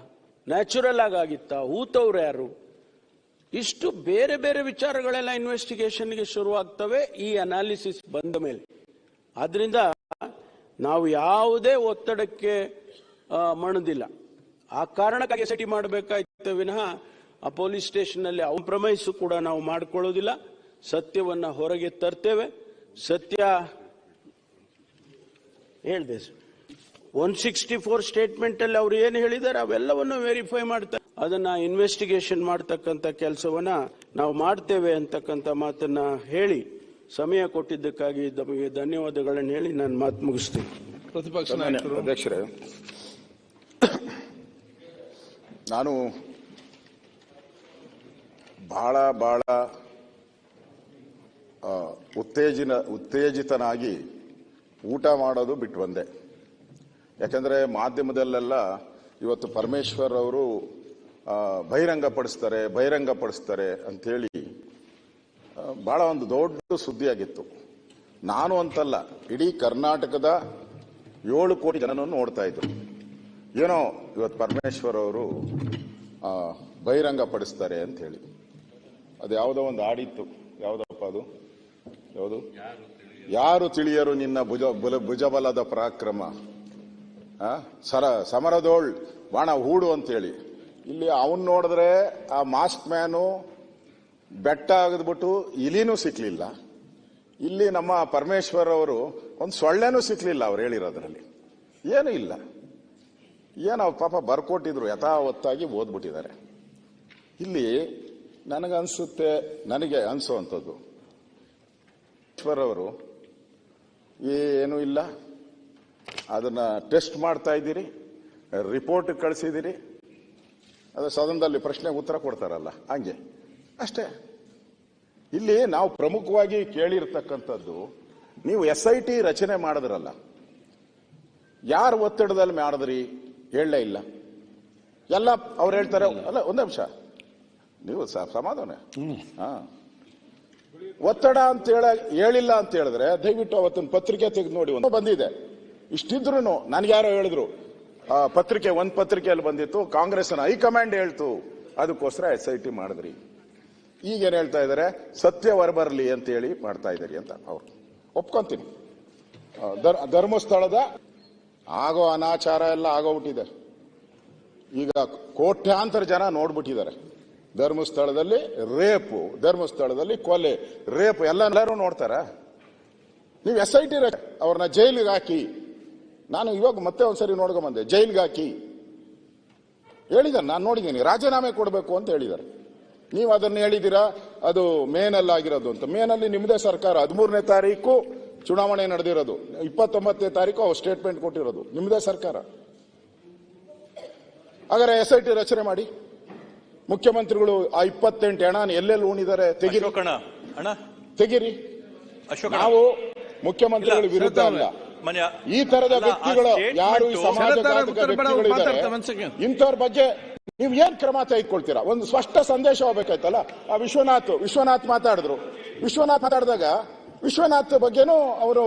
S1: ನ್ಯಾಚುರಲ್ ಆಗಿ ಆಗಿತ್ತಾ ಹೂತವ್ರು ಯಾರು? ಇಷ್ಟು ಬೇರೆ ಬೇರೆ ವಿಚಾರಗಳೆಲ್ಲ ಇನ್ವೆಸ್ಟಿಗೇಷನ್ಗೆ ಶುರುವಾಗ್ತವೆ, ಈ ಅನಾಲಿಸಿಸ್ ಬಂದ ಮೇಲೆ. ಆದ್ರಿಂದ ನಾವು ಯಾವುದೇ ಒತ್ತಡಕ್ಕೆ ಮಣದಿಲ್ಲ. ಆ ಕಾರಣಕ್ಕಾಗಿ ಸೆಟಿ ಮಾಡಬೇಕಾಯ್ತು ವಿನಃ, ಆ ಪೊಲೀಸ್ ಸ್ಟೇಷನ್ನಲ್ಲಿ ಕಾಂಪ್ರಮೈಸ್ ಕೂಡ ನಾವು ಮಾಡ್ಕೊಳ್ಳೋದಿಲ್ಲ. ಸತ್ಯವನ್ನ ಹೊರಗೆ ತರ್ತೇವೆ. ಸತ್ಯ ಹೇಳ್ದೆ ಒನ್ ಸಿಕ್ಸ್ಟಿ ಫೋರ್ ಸ್ಟೇಟ್ಮೆಂಟ್ ಅಲ್ಲಿ ಅವರು ಏನು ಹೇಳಿದ್ದಾರೆ ಅವೆಲ್ಲವನ್ನು ವೆರಿಫೈ ಮಾಡ್ತಾರೆ ಅದನ್ನ ಇನ್ವೆಸ್ಟಿಗೇಷನ್ ಮಾಡ್ತಕ್ಕಂಥ ಕೆಲಸವನ್ನ ನಾವು ಮಾಡ್ತೇವೆ ಅಂತಕ್ಕಂಥ ಮಾತನ್ನ ಹೇಳಿ ಸಮಯ ಕೊಟ್ಟಿದ್ದಕ್ಕಾಗಿ ತಮಗೆ ಧನ್ಯವಾದಗಳನ್ನು ಹೇಳಿ ನಾನು ಮಾತು ಮುಗಿಸ್ತೀನಿ.
S2: ಪ್ರತಿಪಕ್ಷ
S3: ಅಧ್ಯಕ್ಷರೇ ನಾನು ಬಹಳ ಬಹಳ ಆ, ಉತ್ತೇಜಿನ ಉತ್ತೇಜಿತನಾಗಿ ಊಟ ಮಾಡೋದು ಬಿಟ್ಟು ಬಂದೆ. ಯಾಕಂದ್ರೆ ಮಾಧ್ಯಮದಲ್ಲೆಲ್ಲ ಇವತ್ತು ಪರಮೇಶ್ವರ್ ಅವರು ಬಹಿರಂಗ ಬಹಿರಂಗಪಡಿಸ್ತಾರೆ ಅಂತೇಳಿ ಭಾಳ ಒಂದು ದೊಡ್ಡ ಸುದ್ದಿಯಾಗಿತ್ತು. ನಾನು ಅಂತಲ್ಲ, ಇಡೀ ಕರ್ನಾಟಕದ ಏಳು ಕೋಟಿ ಜನನನ್ನು ನೋಡ್ತಾ ಇದ್ರು. ಏನೋ ಇವತ್ತು ಪರಮೇಶ್ವರ್ ಅವರು ಬಹಿರಂಗ ಬಹಿರಂಗಪಡಿಸ್ತಾರೆ ಅಂತ ಹೇಳಿ ಅದು ಯಾವುದೋ ಒಂದು ಆಡಿತ್ತು. ಯಾವುದಪ್ಪ ಅದು? ಯಾವುದು? ಯಾರು ತಿಳಿಯರು ನಿನ್ನ ಭುಜ, ಬುಲ- ಭುಜಬಲದ ಪರಾಕ್ರಮ? ಸರ, ಸಮರದೋಳ್, ಬಾಣ ಹೂಡು ಅಂತೇಳಿ. ಇಲ್ಲಿ ಅವನ್ ನೋಡಿದ್ರೆ ಆ ಮಾಸ್ಕ್ ಮ್ಯಾನು ಬೆಟ್ಟ ಆಗದ್ಬಿಟ್ಟು ಇಲಿನೂ ಸಿಕ್ಲಿಲ್ಲ. ಇಲ್ಲಿ ನಮ್ಮ ಪರಮೇಶ್ವರ್ ಅವರು ಒಂದು ಸೊಳ್ಳೆನೂ ಸಿಕ್ಲಿಲ್ಲ ಅವ್ರು ಹೇಳಿರೋದ್ರಲ್ಲಿ. ಏನೂ ಇಲ್ಲ. ಏನು ಅವ್ರು ಪಾಪ ಬರ್ಕೊಟ್ಟಿದ್ರು, ಯಥಾವತ್ತಾಗಿ ಓದ್ಬಿಟ್ಟಿದ್ದಾರೆ. ಇಲ್ಲಿ ನನಗನ್ಸುತ್ತೆ, ನನಗೆ ಅನಿಸುವಂಥದ್ದು ಅವರು ಏನೂ ಇಲ್ಲ. ಅದನ್ನ ಟೆಸ್ಟ್ ಮಾಡ್ತಾ ಇದ್ದೀರಿ ರಿಪೋರ್ಟ್ ಕಳಿಸಿದ್ದೀರಿ. ಅದು ಸದನದಲ್ಲಿ ಪ್ರಶ್ನೆಗೆ ಉತ್ತರ ಕೊಡ್ತಾರಲ್ಲ ಹಂಗೆ. ಅಷ್ಟೇ. ಇಲ್ಲಿ ನಾವು ಪ್ರಮುಖವಾಗಿ ಕೇಳಿರ್ತಕ್ಕಂಥದ್ದು ನೀವು ಎಸ್ ಐ ಟಿ ರಚನೆ ಮಾಡಿದ್ರಲ್ಲ ಯಾರು ಒತ್ತಡದಲ್ಲಿ ಮಾಡಿದ್ರಿ ಹೇಳಲೇ ಇಲ್ಲ. ಎಲ್ಲ ಅವ್ರು ಹೇಳ್ತಾರೆ ಅಲ್ಲ ಒಂದು ನಿಮಿಷ. ನೀವು ಸಮಾಧಾನ. ಹಾ. ಒತ್ತಡ ಅಂತ ಹೇಳ, ಹೇಳಿಲ್ಲ ಅಂತ ಹೇಳಿದ್ರೆ ದಯವಿಟ್ಟು ಅವತ್ತಿನ ಪತ್ರಿಕೆ ತೆಗೆದು ನೋಡಿ ಒಂದು ಬಂದಿದೆ. ಇಷ್ಟಿದ್ರು ನನಗೆ ಯಾರೋ ಹೇಳಿದ್ರು ಪತ್ರಿಕೆ ಒಂದು ಪತ್ರಿಕೆಯಲ್ಲಿ ಬಂದಿತ್ತು, ಕಾಂಗ್ರೆಸ್ನ ಹೈಕಮಾಂಡ್ ಹೇಳ್ತು, ಅದಕ್ಕೋಸ್ಕರ ಎಸ್ ಐ ಟಿ ಮಾಡಿದ್ರಿ. ಈಗೇನು ಹೇಳ್ತಾ ಇದ್ದಾರೆ ಸತ್ಯ ಹೊರಬರಲಿ ಅಂತ ಹೇಳಿ ಮಾಡ್ತಾ ಇದ್ದೀರಿ ಅಂತ ಅವರು. ಒಪ್ಕೊಂತೀನಿ. ಧರ್ಮಸ್ಥಳದ ಆಗೋ ಅನಾಚಾರ ಎಲ್ಲ ಆಗೋಗ್ಬಿಟ್ಟಿದೆ. ಈಗ ಕೋಟ್ಯಾಂತರ ಜನ ನೋಡ್ಬಿಟ್ಟಿದ್ದಾರೆ. ಧರ್ಮಸ್ಥಳದಲ್ಲಿ ರೇಪು, ಧರ್ಮಸ್ಥಳದಲ್ಲಿ ಕೊಲೆ, ರೇಪು ಎಲ್ಲ ಎಲ್ಲರೂ ನೋಡ್ತಾರ? ನೀವು ಎಸ್ ಐ ಟಿ ಅವ್ರನ್ನ ಜೈಲಿಗೆ ಹಾಕಿ. ನಾನು ಇವಾಗ ಮತ್ತೆ ಒಂದ್ಸರಿ ನೋಡ್ಕೊಂಡ್ ಬಂದೆ, ಜೈಲಿಗೆ ಹಾಕಿ. ಹೇಳಿದ್ದಾರೆ ನಾನು ನೋಡಿದ್ದೀನಿ, ರಾಜೀನಾಮೆ ಕೊಡಬೇಕು ಅಂತ ಹೇಳಿದ್ದಾರೆ ನೀವು ಅದನ್ನು ಹೇಳಿದ್ದೀರಾ ಅದು ಮೇನಲ್ಲಿ ಆಗಿರೋದು ಅಂತ. ಮೇನಲ್ಲಿ ನಿಮ್ಮದೇ ಸರ್ಕಾರ, ಹದಿಮೂರನೇ ತಾರೀಕು ಚುನಾವಣೆ ನಡೆದಿರೋದು. ಇಪ್ಪತ್ತೊಂಬತ್ತನೇ ತಾರೀಕು ಅವ್ರು ಸ್ಟೇಟ್ಮೆಂಟ್ ಕೊಟ್ಟಿರೋದು ನಿಮ್ಮದೇ ಸರ್ಕಾರ. ಹಾಗಾದ್ರೆ ಎಸ್ ಐ ಟಿ ರಚನೆ ಮಾಡಿ. ಮುಖ್ಯಮಂತ್ರಿಗಳು ಆ ಇಪ್ಪತ್ತೆಂಟು ಹಣ ಎಲ್ಲೆಲ್ಲಿ ಉಣಿದಾರೆ ತೆಗಿರಿ. ತೆಗಿರಿ. ನಾವು ಮುಖ್ಯಮಂತ್ರಿಗಳ ವಿರುದ್ಧ ಅಲ್ಲ. ಈ ತರದ ವ್ಯಕ್ತಿಗಳು ಯಾರು. ಇಂಥವ್ರ ಬಗ್ಗೆ ನೀವು ಏನ್ ಕ್ರಮ ತೆಗೆದುಕೊಳ್ತೀರಾ? ಒಂದು ಸ್ಪಷ್ಟ ಸಂದೇಶ ಹೋಗ್ಬೇಕಾಯ್ತಲ್ಲ? ಆ ವಿಶ್ವನಾಥ್ ವಿಶ್ವನಾಥ್ ಮಾತಾಡಿದ್ರು. ವಿಶ್ವನಾಥ್ ಮಾತಾಡಿದಾಗ ವಿಶ್ವನಾಥ್ ಬಗ್ಗೆನೂ ಅವರು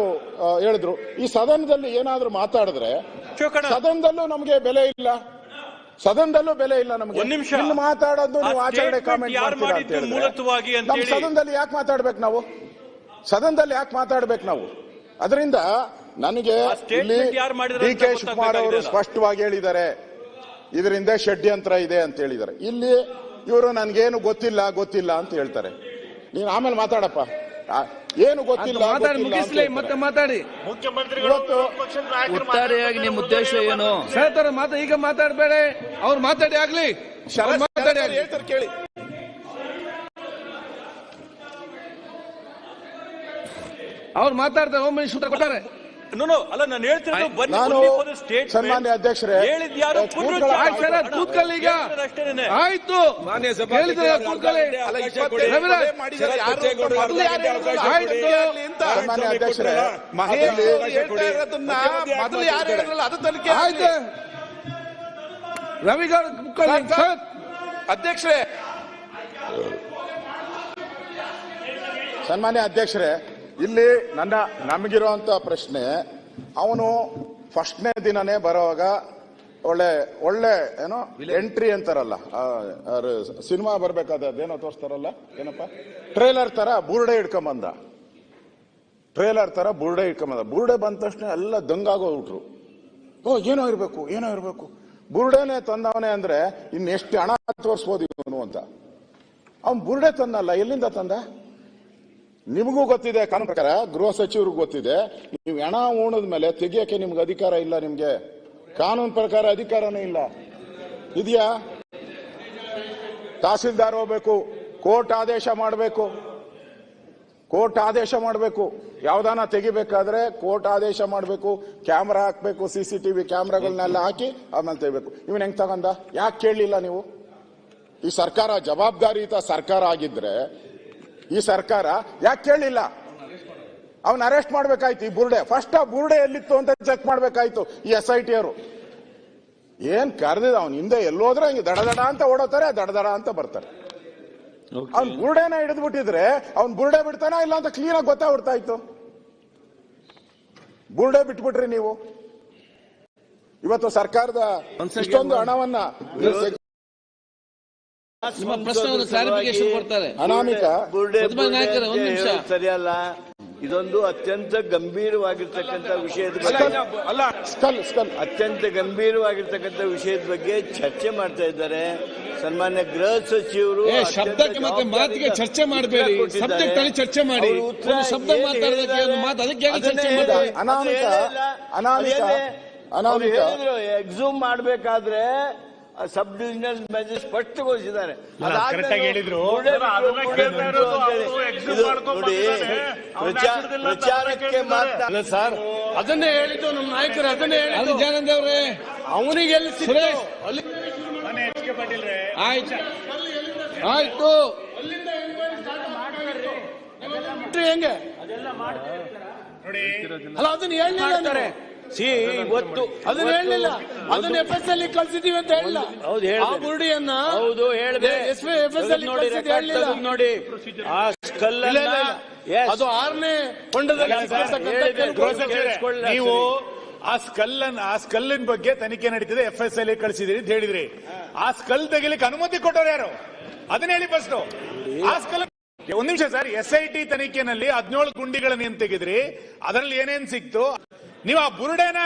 S3: ಹೇಳಿದ್ರು. ಈ ಸದನದಲ್ಲಿ ಏನಾದ್ರೂ ಮಾತಾಡಿದ್ರೆ ಸದನದಲ್ಲೂ ನಮಗೆ ಬೆಲೆ ಇಲ್ಲ. ಸದನದಲ್ಲೂ ಬೆಲೆ ಇಲ್ಲ ನಮಗೆ.
S2: ಒಂದ್ ನಿಮಿಷ.
S3: ಇಲ್ಲಿ ಮಾತಾಡೋದು
S2: ಆ
S3: ನೀವು ಆಚರಣೆ
S2: statement
S3: ಕಾಮೆಂಟ್
S2: ಯಾರು
S3: ಮಾಡ್ತೀರಾ ಅಂತ
S2: ಮಾಡಿದ್ದು
S3: ಹೇಳಿದ್ರೆ.
S2: ಮೂಲತವಾಗಿ ಅಂತ
S3: ನಮ್ಮ
S2: ಹೇಳಿ.
S3: ಸದನದಲ್ಲಿ ಯಾಕೆ ಮಾತಾಡ್ಬೇಕು ನಾವು? ಸದನದಲ್ಲಿ ಯಾಕೆ ಮಾತಾಡ್ಬೇಕು ನಾವು? ಅದರಿಂದ ನನಗೆ
S2: ಆ statement
S3: ಇಲ್ಲಿ
S2: ಯಾರು ಮಾಡಿದ್ರು
S3: ಡಿ
S2: ಅಂತ
S3: ಕೆ ಶಿವಕುಮಾರ್ ಅವರು ಸ್ಪಷ್ಟವಾಗಿ ಹೇಳಿದ್ದಾರೆ. ಇದರಿಂದ ಷಡ್ಯಂತ್ರ ಇದೆ ಅಂತ ಹೇಳಿದ್ದಾರೆ. ಇಲ್ಲಿ ಇವರು ನನಗೇನು ಗೊತ್ತಿಲ್ಲ ಗೊತ್ತಿಲ್ಲ ಅಂತ ಹೇಳ್ತಾರೆ. ನೀನು ಆಮೇಲೆ ಮಾತಾಡಪ್ಪ. ಏನು ಗೊತ್ತಿಲ್ಲ
S4: ಮಾತಾಡಿ ಮುಗಿಸ್ಲಿ
S3: ಹೇಳ್ತಾರೆ.
S4: ಮತ್ತೆ ಮಾತಾಡಿ.
S3: ಇವತ್ತು
S5: ಒಟ್ಟಾರೆಯಾಗಿ ನಿಮ್ಮ ಉದ್ದೇಶ ಏನು?
S4: ಶರತ್ ಮಾತ ಈಗ ಮಾತಾಡಬೇಡ. ಅವ್ರು ಮಾತಾಡಿ ಆಗ್ಲಿ. ಮಾತಾಡಿ
S3: ಹೇಳ್ತಾರೆ ಕೇಳಿ.
S4: ಅವ್ರು ಮಾತಾಡ್ತಾರೆ ಹೋಮ್ ಮಿನಿಸ್ಟರ್ ಕೊಟ್ಟಾರೆ.
S3: ಸನ್ಮಾನ್ಯ ಅಧ್ಯಕ್ಷರೇ, ಕೂತ್ಕೊಳ್ಳಿ.
S4: ಈಗ. ಆಯ್ತು.
S3: ಸನ್ಮಾನ್ಯ ಅಧ್ಯಕ್ಷರೇ
S4: ಮೊದಲು ಯಾರು ಹೇಳಿದ್ರಲ್ಲ ಅದು ತನಿಖೆ ಆಯ್ತು. ರವಿಗೌಡ
S6: ಅಧ್ಯಕ್ಷರೇ
S3: ಸನ್ಮಾನ್ಯ ಅಧ್ಯಕ್ಷರೇ ಇಲ್ಲಿ ನನ್ನ ನಮಗಿರುವಂತ ಪ್ರಶ್ನೆ ಅವನು ಫಸ್ಟ್ನೇ ದಿನನೇ ಬರೋವಾಗ ಒಳ್ಳೆ ಒಳ್ಳೆ ಏನೋ ಎಂಟ್ರಿ ಅಂತಾರಲ್ಲ ಸಿನಿಮಾ ಬರ್ಬೇಕಾದ ಅದೇನೋ ತೋರಿಸ್ತಾರಲ್ಲ ಏನಪ್ಪ? ಟ್ರೇಲರ್ ತರ ಬುರುಡೆ ಹಿಡ್ಕೊಂಬಂದ. ಟ್ರೇಲರ್ ತರ ಬುರುಡೆ ಹಿಡ್ಕೊಂಬಂದ. ಬುರುಡೆ ಬಂದ ತಕ್ಷಣ ಎಲ್ಲ ದಂಗಾಗೋಗ್ಬಿಟ್ರು. ಓ ಏನೋ ಇರಬೇಕು ಏನೋ ಇರಬೇಕು. ಬುರುಡೆನೆ ತಂದವನೇ ಅಂದ್ರೆ ಇನ್ನೆಷ್ಟು ಹಣ ತೋರಿಸ್ಬೋದು ಇವನು ಅಂತ. ಅವನ್ ಬುರುಡೆ ತಂದಲ್ಲ ಎಲ್ಲಿಂದ ತಂದ? ನಿಮಗೂ ಗೊತ್ತಿದೆ ಕಾನೂನು ಪ್ರಕಾರ, ಗೃಹ ಸಚಿವರಿಗೂ ಗೊತ್ತಿದೆ. ನೀವು ಹೆಣ ಉಣದ ಮೇಲೆ ತೆಗಿಯಕ್ಕೆ ನಿಮ್ಗೆ ಅಧಿಕಾರ ಇಲ್ಲ ನಿಮ್ಗೆ. ಕಾನೂನು ಪ್ರಕಾರ ಅಧಿಕಾರನೇ ಇಲ್ಲ. ಇದೆಯಾ? ತಹಸೀಲ್ದಾರ್ ಹೋಗ್ಬೇಕು, ಕೋರ್ಟ್ ಆದೇಶ ಮಾಡಬೇಕು. ಕೋರ್ಟ್ ಆದೇಶ ಮಾಡಬೇಕು. ಯಾವ್ದಾನ ತೆಗಿಬೇಕಾದ್ರೆ ಕೋರ್ಟ್ ಆದೇಶ ಮಾಡಬೇಕು, ಕ್ಯಾಮ್ರಾ ಹಾಕ್ಬೇಕು ಸಿ ಸಿ ಟಿವಿ ಕ್ಯಾಮ್ರಾಗಳನ್ನೆಲ್ಲ ಹಾಕಿ ಆಮೇಲೆ ತೆಗಿಬೇಕು. ಇವನ್ ಹೆಂಗ್ ತಗೊಂಡ? ಯಾಕೆ ಕೇಳಲಿಲ್ಲ ನೀವು? ಈ ಸರ್ಕಾರ ಜವಾಬ್ದಾರಿಯುತ ಸರ್ಕಾರ ಆಗಿದ್ರೆ ಈ ಸರ್ಕಾರ ಯಾಕೆ ಕೇಳಿಲ್ಲ? ಅವನ್ ಅರೆಸ್ಟ್ ಮಾಡ್ಬೇಕಾಯ್ತು ಈ ಬುರ್ಡೆ. ಫಸ್ಟ್ ಆ ಬುರ್ಡೆ ಎಲ್ಲಿತ್ತು ಅಂತ ಚೆಕ್ ಮಾಡ್ಬೇಕಾಯ್ತು ಈ ಎಸ್ ಐ ಟಿ ಅವರು. ಏನ್ ಕರೆದಿದ ಅವ್ನ? ಹಿಂದೆ ಎಲ್ಲೋದ್ರೆ ಹಿಂಗೆ ದಡ ದಡ ಅಂತ ಓಡೋತಾರೆ ದಡ ದಡ ಅಂತ ಬರ್ತಾರೆ. ಅವ್ನ್ ಬುರ್ಡೆನ ಹಿಡಿದು ಬಿಟ್ಟಿದ್ರೆ ಅವ್ನ್ ಬುರ್ಡೆ ಬಿಡ್ತಾನ ಇಲ್ಲ ಅಂತ ಕ್ಲೀನ್ ಆಗಿ ಗೊತ್ತಾಗ್ಬಿಡ್ತಾ ಇತ್ತು ಬುರ್ಡೆ ಬಿಟ್ಬಿಟ್ರಿ ನೀವು. ಇವತ್ತು ಸರ್ಕಾರದ ಇಷ್ಟೊಂದು ಹಣವನ್ನ
S4: ನಿಮ್ಮ ಪ್ರಶ್ನೆ ಕ್ಲಾರಿಫಿಕೇಶನ್ ಕೊಡ್ತಾರೆ.
S3: ಅನಾಮಿಕ.
S7: ಬುರ್ಡೆ
S4: ಒಂದು ನಿಮಿಷ.
S7: ಸರಿಯಲ್ಲ. ಇದೊಂದು ಅತ್ಯಂತ ಗಂಭೀರವಾಗಿರ್ತಕ್ಕಂಥ ವಿಷಯದ ಬಗ್ಗೆ.
S3: ಅಲ್ಲ ಸ್ಕಲ್ ಸ್ಕಲ್.
S7: ಅತ್ಯಂತ ಗಂಭೀರವಾಗಿರ್ತಕ್ಕಂಥ ವಿಷಯದ ಬಗ್ಗೆ ಚರ್ಚೆ ಮಾಡ್ತಾ ಇದ್ದಾರೆ. ಸನ್ಮಾನ್ಯ ಗೃಹ ಸಚಿವರು
S4: ಶಬ್ದಕ್ಕೆ ಮತ್ತೆ ಮಾತಿಗೆ ಚರ್ಚೆ ಮಾಡಬೇಡಿ. ಸಬ್ಜೆಕ್ಟ್ ಅಲ್ಲಿ ಚರ್ಚೆ ಮಾಡಿ. ಶಬ್ದ ಮಾತಾಡೋದಕ್ಕೆ ಒಂದು ಮಾತು ಅದಕ್ಕೆ ಚರ್ಚೆ. ಮಾಡಿ
S3: ಅನಾಮಿಕ, ಅನಾಮಿಕ,
S7: ಎಕ್ಸೂಮ್ ಮಾಡಬೇಕಾದ್ರೆ ಸಬ್ ಡಿವಿಷನಲ್ ಮ್ಯಾಜಿಸ್ಟ್ರೇಟ್ ಸ್ಪಷ್ಟಗೊಳಿಸಿದ್ದಾರೆ.
S6: ಹೇಳಿದ್ರು.
S7: ನೋಡಿ ಪ್ರಚಾರಕ್ಕೆ ಮಾತ್ರ
S6: ಸರ್ ಅದನ್ನೇ ಹೇಳಿದ್ದು ನಮ್ಮ ನಾಯಕರು ಅದನ್ನೇ
S4: ಹೇಳಿದ್ರು
S6: ಹೇಳಿದ್ದು
S4: ಜಾನಂದ್ ಅವರೇ
S6: ಅವನಿಗೆ ಎಲ್ಲಿ
S4: ಸುರೇಶ್ ಆಯ್ತು. ಆಯ್ತು.
S6: ಹೆಂಗೆ ಅಲ್ಲ ಅದನ್ನ ಹೇಳಿ ನೀವು.
S1: ಸಿ ಇವತ್ತು
S6: ಅದನ್ನ ಹೇಳಲಿಲ್ಲ. ಅದನ್ನ ಎಫ್ ಎಸ್ ಅಲ್ಲಿ ಕಳ್ಸಿದೀವಿ ಅಂತ ಹೇಳಿಲ್ಲ
S1: ಹೌದು
S6: ಆ
S1: ಗುರುಡಿಯನ್ನ
S6: ಬುರುಡಿಯನ್ನ
S1: ಹೌದು ಹೇಳಿದೆ.
S6: ಎಸ್ ಎಫ್ ಎಸ್ ಅಲ್ಲಿ
S1: ನೋಡಿ ನೋಡಿ. ಆ ಸ್ಕಲ್.
S6: ಅದು ಆರನೇ ಹೊಂಡದಲ್ಲಿ
S8: ನೀವು ಆ ಸ್ಕಲ್ ಆ ಸ್ಕಲ್ಲಿನ ಬಗ್ಗೆ ತನಿಖೆ ನಡೀತಿದೆ. ಎಫ್ ಎಸ್ ಎಲ್ ಕಳಿಸಿದಿರಿ ಅಂತ ಹೇಳಿದ್ರಿ. ಆ ಸ್ಕಲ್ ತೆಗಿಲಿಕ್ಕೆ ಅನುಮತಿ ಕೊಟ್ಟವ್ರು ಯಾರು? ಅದನ್ನ ಹೇಳಿ ಫಸ್ಟ್ ಆ ಸ್ಕಲ್ ಒಂದ್ ನಿಮಿಷ ಸರ್. ಎಸ್ ಐ ಟಿ ತನಿಖೆನಲ್ಲಿ ಹದಿನೇಳು ಗುಂಡಿಗಳನ್ನ ಏನ್ ತೆಗೆದ್ರಿ. ಅದರಲ್ಲಿ ಏನೇನ್ ಸಿಕ್ತು? ನೀವು ಆ ಬುರುಡೆನ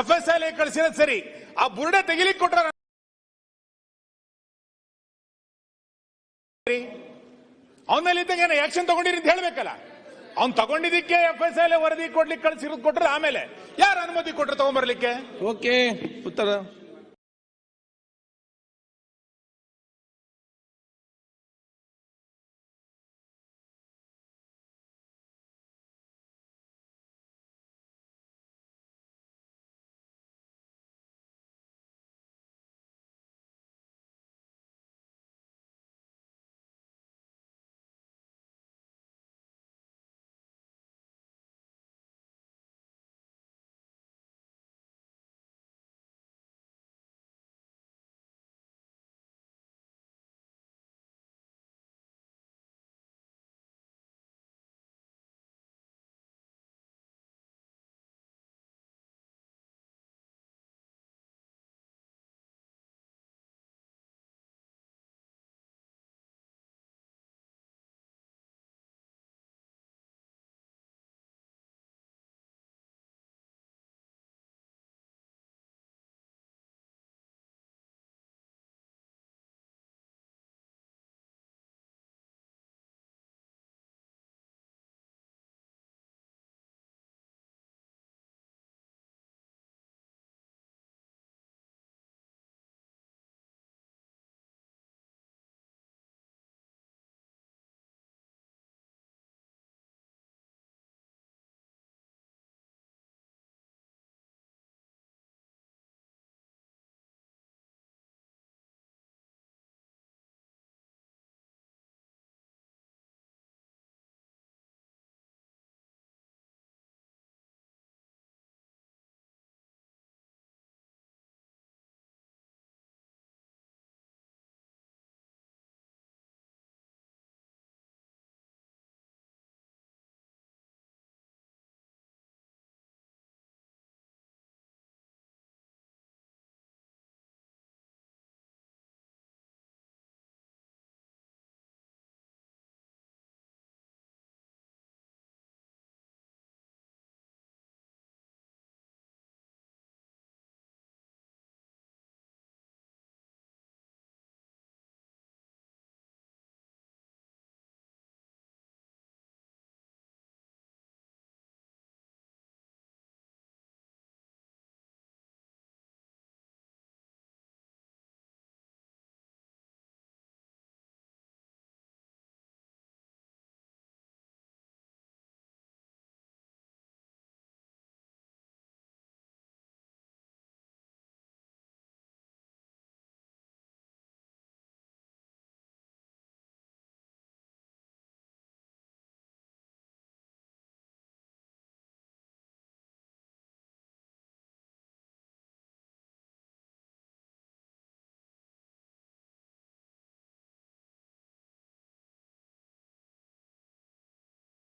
S8: ಎಫ್ ಎಸ್ ಐ ಕಳಿಸಿರೋದು ಸರಿ. ಆ ಬುರುಡೆ ತೆಗಿಲಿಕ್ಕೆ ಕೊಟ್ರ ಕೊಟ್ಟಿ ಅವನ ಮೇಲೆ ಇದ್ದಾಗ ಆಕ್ಷನ್ ತಗೊಂಡಿರಿ ಅಂತ ಹೇಳ್ಬೇಕಲ್ಲ. ಅವ್ನು ತಗೊಂಡಿದ್ದಕ್ಕೆ ಎಫ್ ಎಸ್ ಎಲ್ ವರದಿ ಕೊಡ್ಲಿಕ್ಕೆ ಕಳ್ಸಿರೋದು ಕೊಟ್ರೆ ಆಮೇಲೆ ಯಾರು ಅನುಮತಿ ಕೊಟ್ರೆ ತಗೊಂಡ್ಬರ್ಲಿಕ್ಕೆ
S4: ಓಕೆ ಉತ್ತರ.